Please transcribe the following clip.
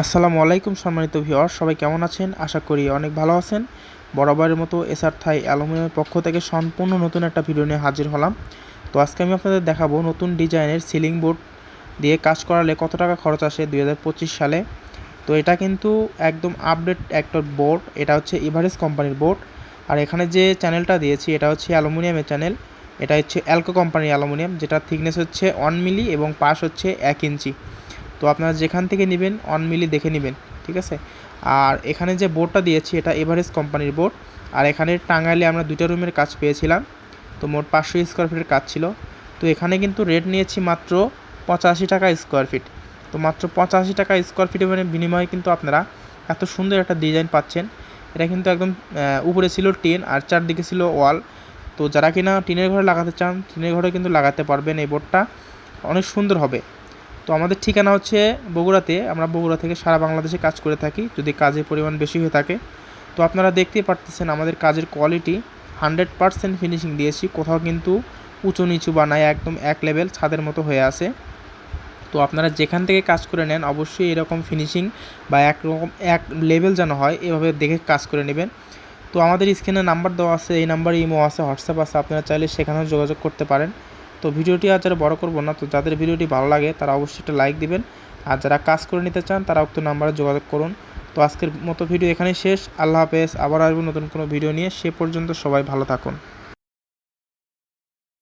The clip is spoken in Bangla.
আসসালামু আলাইকুম সম্মানিত ভিওর সবাই কেমন আছেন? আশা করি অনেক ভালো আছেন। বরাবরের মতো এসআর থাই অ্যালুমিনিয়ামের পক্ষ থেকে সম্পূর্ণ নতুন একটা ভিডিও নিয়ে হাজির হলাম। তো আজকে আমি আপনাদের দেখাবো নতুন ডিজাইনের সিলিং বোর্ড দিয়ে কাজ করালে কত টাকা খরচ আসে দু হাজার পঁচিশ সালে। তো এটা কিন্তু একদম আপডেট একটা বোর্ড এটা হচ্ছে ইভারেজ কোম্পানির বোর্ড আর এখানে যে চ্যানেলটা দিয়েছি, এটা হচ্ছে অ্যালুমিনিয়ামের চ্যানেল এটা হচ্ছে অ্যালকো কোম্পানির অ্যালুমিনিয়াম যেটা থিকনেস হচ্ছে ওয়ান মিলি এবং পাশ হচ্ছে এক ইঞ্চি। তো আপনারা যেখান থেকে নেবেন অন মিলি দেখে নেবেন, ঠিক আছে? আর এখানে যে বোর্ডটা দিয়েছি, এটা এভারেজ কোম্পানির বোর্ড আর এখানে টাঙ্গাইলে আমরা দুইটা রুমের কাজ পেয়েছিলাম। তো মোট পাঁচশো স্কোয়ার ফিটের কাজ ছিল। তো এখানে কিন্তু রেট নিয়েছি মাত্র পঁচাশি টাকা স্কোয়ার ফিট তো মাত্র পঁচাশি টাকা স্কোয়ার ফিটের মানে বিনিময়ে কিন্তু আপনারা এত সুন্দর একটা ডিজাইন পাচ্ছেন। এটা কিন্তু একদম উপরে ছিল টিন আর চারদিকে ছিল ওয়াল। তো যারা কিনা টিনের ঘরে লাগাতে চান, টিনের ঘরে কিন্তু লাগাতে পারবেন এই বোর্ডটা অনেক সুন্দর হবে। তো আমাদের ঠিকানা হচ্ছে বগুড়াতে। আমরা বগুড়া থেকে সারা বাংলাদেশে কাজ করে থাকি, যদি কাজের পরিমাণ বেশি হয়ে থাকে। তো আপনারা দেখতেই পারতেছেন আমাদের কাজের কোয়ালিটি হান্ড্রেড পারসেন্ট ফিনিশিং দিয়েছি, কোথাও কিন্তু উঁচু নিচু বানায় একদম এক লেভেল ছাদের মতো হয়ে আছে। তো আপনারা যেখান থেকে কাজ করে নেন, অবশ্যই এরকম ফিনিশিং বা একরকম এক লেভেল যেন হয়, এভাবে দেখে কাজ করে নেবেন। তো আমাদের স্ক্রিনে নাম্বার দেওয়া আছে, এই নাম্বারে ইমো আছে, হোয়াটসঅ্যাপ আছে, আপনারা চাইলে সেখানেও যোগাযোগ করতে পারেন। তো ভিডিওটি আর যারা বড় করব না, তো যাদের ভিডিওটি ভালো লাগে, তারা অবশ্যই একটা লাইক দিবেন। আর যারা কাজ করে নিতে চান, তারা উক্ত নাম্বারে যোগাযোগ করুন। তো আজকের মতো ভিডিও এখানেই শেষ। আল্লাহ হাফেজ। আবার আসব নতুন কোনো ভিডিও নিয়ে। সে পর্যন্ত সবাই ভালো থাকুন।